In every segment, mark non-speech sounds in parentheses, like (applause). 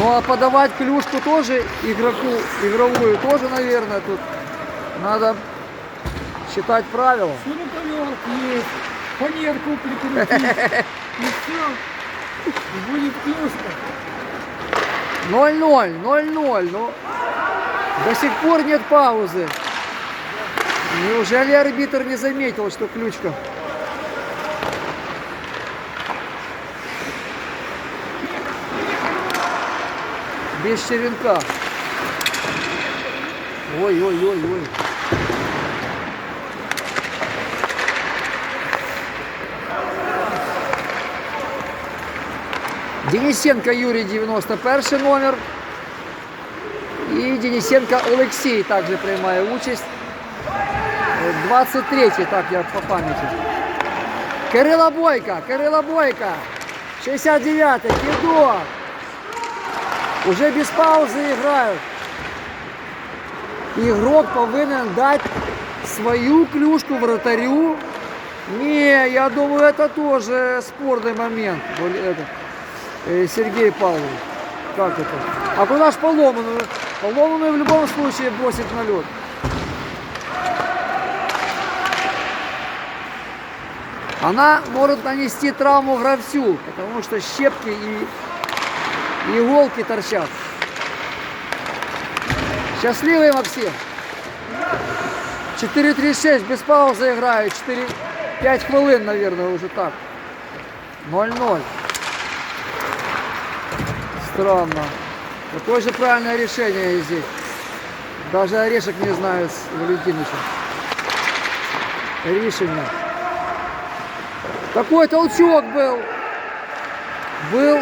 Ну а подавать клюшку тоже игроку, игровую тоже, наверное, тут надо считать правила. Шуруповерт есть, фанерку прикрутить. (laughs) И все. Будет клюшка. 0-0, 0-0. Ну, до сих пор нет паузы. Неужели арбитр не заметил, что ключка? Без черенка. Ой-ой-ой-ой. Денисенко Юрій 91 номер. І Денисенко Олексій також приймає участь. 23 так я по пам'яті. Кирило Бойко, Кирило Бойко. 69 кидок. Уже без паузи грають. Ігрок повинен дати свою клюшку вратарю. Не, я думаю, это тоже спорный момент. Это, э, Сергей Павлович. Как это? А куда ж поломанную? Поломанную в любом случае бросит на лед. Она может нанести травму гравцу, потому что щепки и иголки торчат. Счастливый Максим. 4-3-6, без паузы играют. 4, 5 хвилин, наверное, уже так. 0-0. Странно. Какое же правильное решение здесь? Даже орешек не знаю с Валентиновичем. Решение. Какой толчок был. Был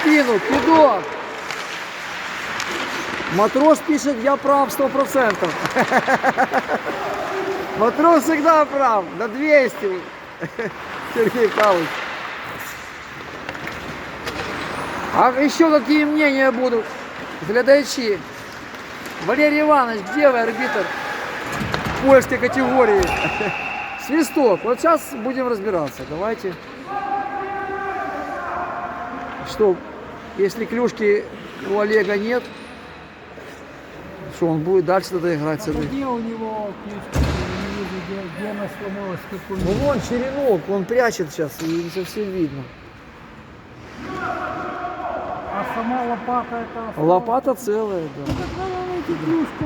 спину, пидок. Матрос пишет, я прав сто процентов. (laughs) Матрос всегда прав, на 200. (laughs) Сергей Павлович. А еще какие мнения будут? Глядачи. Валерий Иванович, где вы, арбитр польской категории? (laughs) Свисток. Вот сейчас будем разбираться. Давайте. Что, если клюшки у Олега нет, что он будет дальше тогда играть А где у него вижу, где, где она сломалась, какой Ну вон черенок, он прячет сейчас, и совсем видно. А сама лопата это... Лопата целая, да. Клюшку